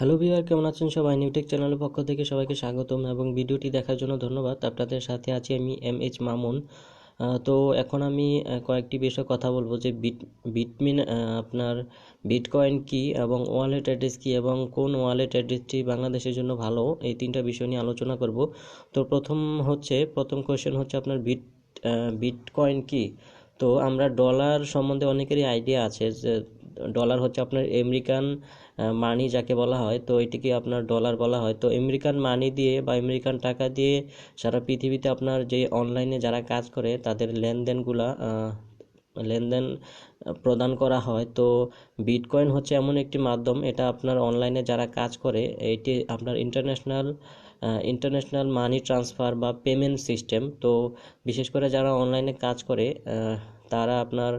Hello viewer, কেমন আছেন সবাই? নিউটেক চ্যানেলের পক্ষ থেকে সবাইকে স্বাগতম এবং ভিডিওটি দেখার জন্য ধন্যবাদ। আপনাদের সাথে আছি আমি এম এইচ মামুন তো এখন আমি কয়েকটি বিষয়ে কথা বলব যে বিট বিটমিন আপনার বিটকয়েন কি এবং ওয়ালেট অ্যাড্রেস কি এবং কোন ওয়ালেট অ্যাড্রেসটি বাংলাদেশের জন্য ভালো, এই তিনটা বিষয় নিয়ে আলোচনা করব। তো প্রথম হচ্ছে, প্রথম কোয়েশ্চেন হচ্ছে আপনার বিট বিটকয়েন কি? তো আমরা ডলার সম্বন্ধে অনেকেরই আইডিয়া আছে যে ডলার হচ্ছে আপনার আমেরিকান মানি যাকে বলা হয়, তো এটিকে আপনার ডলার বলা হয়। তো আমেরিকান মানি দিয়ে বা আমেরিকান টাকা দিয়ে সারা পৃথিবীতে আপনার যে অনলাইনে যারা কাজ করে, তাদের লেনদেনগুলা লেনদেন প্রদান করা হয়। তো বিটকয়েন হচ্ছে এমন একটি মাধ্যম, এটা আপনার অনলাইনে যারা কাজ করে, এটি আপনার ইন্টারন্যাশনাল ইন্টারন্যাশনাল মানি ট্রান্সফার বা পেমেন্ট সিস্টেম তো বিশেষ করে যারা অনলাইনে কাজ করে তারা আপনার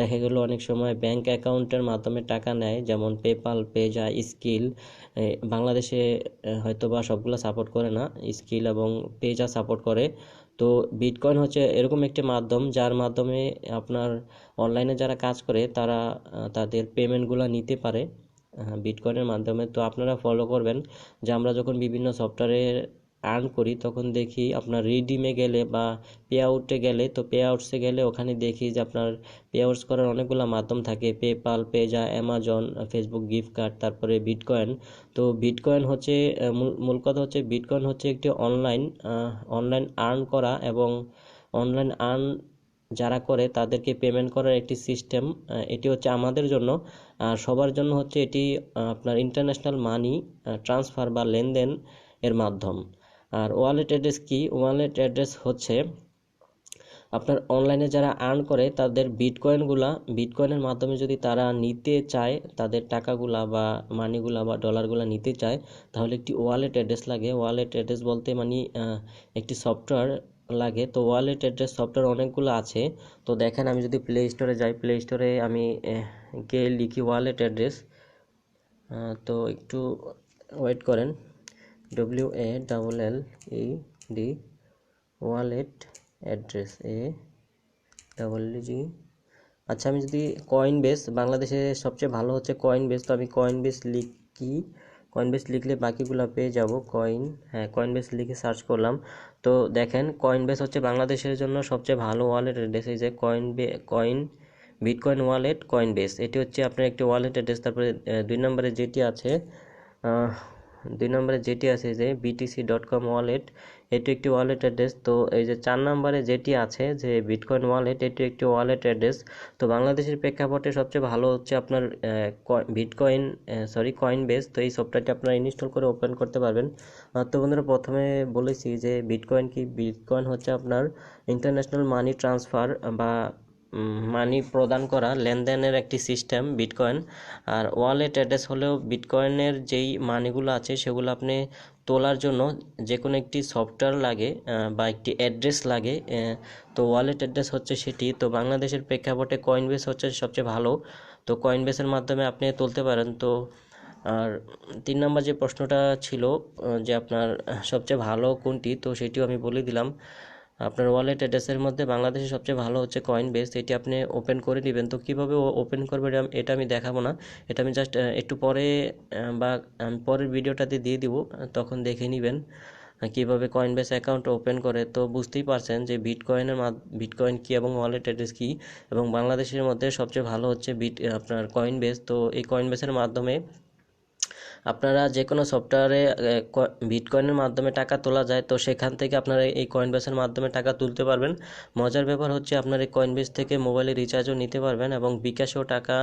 দেখা গেল অনেক সময় ব্যাংক অ্যাকাউন্টের মাধ্যমে টাকা নেয়, যেমন পেপাল পেজা স্কিল বাংলাদেশে হয়তো বা সবগুলো সাপোর্ট করে না স্কিল এবং পেজা সাপোর্ট করে। তো বিটকয়েন হচ্ছে এরকম একটি মাধ্যম, যার মাধ্যমে আপনার অনলাইনে যারা কাজ করে, তারা তাদের পেমেন্টগুলো নিতে পারে বিটকয়েনের মাধ্যমে। তো আপনারা ফলো করবেন যে আমরা যখন বিভিন্ন সফটওয়্যারে আর্ন করি, তখন দেখি আপনার রিডিমে গেলে বা পে আউটে গেলে, তো পে আউটসে গেলে ওখানে দেখি যে আপনার পে আউটস করার অনেকগুলো মাধ্যম থাকে। PayPal Payza Amazon Facebook gift card তারপরে বিটকয়েন তো বিটকয়েন হচ্ছে মূল মূল কথা হচ্ছে বিটকয়েন হচ্ছে একটি অনলাইন অনলাইন আর্ন করা এবং অনলাইন আর্ন যারা করে তাদেরকে পেমেন্ট করার একটি সিস্টেম এটি হচ্ছে আমাদের জন্য। সবার জন্য হচ্ছে এটি আপনার ইন্টারন্যাশনাল মানি ট্রান্সফার বা লেনদেন এর মাধ্যম। আর ওয়ালেট অ্যাড্রেস কি? ওয়ালেট অ্যাড্রেস হচ্ছে আপনার অনলাইনে যারা আর্ন করে, তাদের বিটকয়েনগুলা বিটকয়েনের মাধ্যমে যদি তারা নিতে চায়, তাদের টাকাগুলা বা মানিগুলা বা ডলারগুলা নিতে চায়, তাহলে একটি ওয়ালেট অ্যাড্রেস লাগে। ওয়ালেট অ্যাড্রেস বলতে মানে একটি সফটওয়্যার লাগে। তো ওয়ালেট অ্যাড্রেস সফটওয়্যার অনেকগুলো আছে। তো দেখেন, আমি যদি প্লে স্টোরে যাই প্লে স্টোরে আমি গিয়ে লিখি ওয়ালেট অ্যাড্রেস তো একটু ওয়েট করেন। W A double L E D wallet address A double G আচ্ছা আমি যদি কয়েন বেস বাংলাদেশে সবচেয়ে ভালো হচ্ছে কয়েন বেস তো আমি কয়েন বেস লিখি। কয়েন বেস লিখলে বাকিগুলো পেয়ে যাব কয়েন হ্যাঁ কয়েন বেস লিখে সার্চ করলাম। তো দেখেন কয়েন বেস হচ্ছে বাংলাদেশের জন্য সবচেয়ে ভালো ওয়ালেট অ্যাড্রেস এই যে কয়েন বে coin bitcoin wallet coin base এটি হচ্ছে আপনার একটি ওয়ালেট অ্যাড্রেস তারপরে দুই নম্বরে যেটি আছে দুই নম্বরে যেটি আছে যে বিটিসি ডট কম ওয়ালেট এটি একটি ওয়ালেট অ্যাড্রেস তো এই যে চার নম্বরে যেটি আছে যে বিটকয়েন ওয়ালেট এটি একটি ওয়ালেট অ্যাড্রেস তো বাংলাদেশের প্রেক্ষাপটে সবচেয়ে ভালো হচ্ছে আপনার বিটকয়েন সরি কয়েন বেস তো এই সফটওয়্যারটি আপনারা ইনস্টল করে ওপেন করতে পারবেন। তো বন্ধুরা, প্রথমে বলেছি যে বিটকয়েন কি? বিটকয়েন হচ্ছে আপনার ইন্টারন্যাশনাল মানি ট্রান্সফার বা মানি প্রদান করা, লেনদেনের একটি সিস্টেম বিটকয়েন আর ওয়ালেট অ্যাড্রেস হলেও বিটকয়েনের যেই মানিগুলো আছে, সেগুলো আপনি তোলার জন্য যে কোনো একটি সফটওয়্যার লাগে বা একটি অ্যাড্রেস লাগে তো ওয়ালেট অ্যাড্রেস হচ্ছে সেটি। তো বাংলাদেশের প্রেক্ষাপটে কয়েনবেস হচ্ছে সবচেয়ে ভালো। তো কয়েনবেসের মাধ্যমে আপনি তুলতে পারেন। তো, আর তিন নম্বর যে প্রশ্নটা ছিল যে আপনার সবচেয়ে ভালো কোনটি, তো সেটিও আমি বলে দিলাম। আপনার ওয়ালেট অ্যাড্রেসের মধ্যে বাংলাদেশে সবচেয়ে ভালো হচ্ছে কয়েন বেস এটি আপনি ওপেন করে নেবেন তো কীভাবে ওপেন করবেন এটা- এটা আমি দেখাবো না। এটা আমি জাস্ট একটু পরে বা আমি পরের ভিডিওটাতে দিয়ে দিব তখন দেখে নেবেন কীভাবে কয়েন বেস অ্যাকাউন্ট ওপেন করে। তো বুঝতেই পারছেন যে বিটকয়েনের বিটকয়েন কী এবং ওয়ালেট অ্যাড্রেস কী, এবং বাংলাদেশের মধ্যে সবচেয়ে ভালো হচ্ছে বিট আপনার কয়েন বেস তো এই কয়েন বেসের মাধ্যমে আপনারা যে কোনো সফটওয়্যারে বিটকয়েনের মাধ্যমে টাকা তোলা যায়, তো সেখান থেকে আপনারা এই কয়েনবেসের মাধ্যমে টাকা তুলতে পারবেন। মজার ব্যাপার হচ্ছে আপনার এই কয়েনবেস থেকে মোবাইলে রিচার্জও নিতে পারবেন এবং বিকাশেও টাকা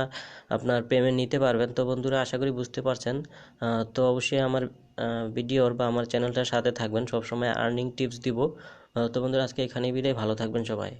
আপনার পেমেন্ট নিতে পারবেন। তো বন্ধুরা, আশা করি বুঝতে পারছেন। তো অবশ্যই আমার ভিডিওর বা আমার চ্যানেলটার সাথে থাকবেন। সবসময় আর্নিং টিপস দিব। তো বন্ধুরা, আজকে এখানেই বিদায়। ভালো থাকবেন সবাই।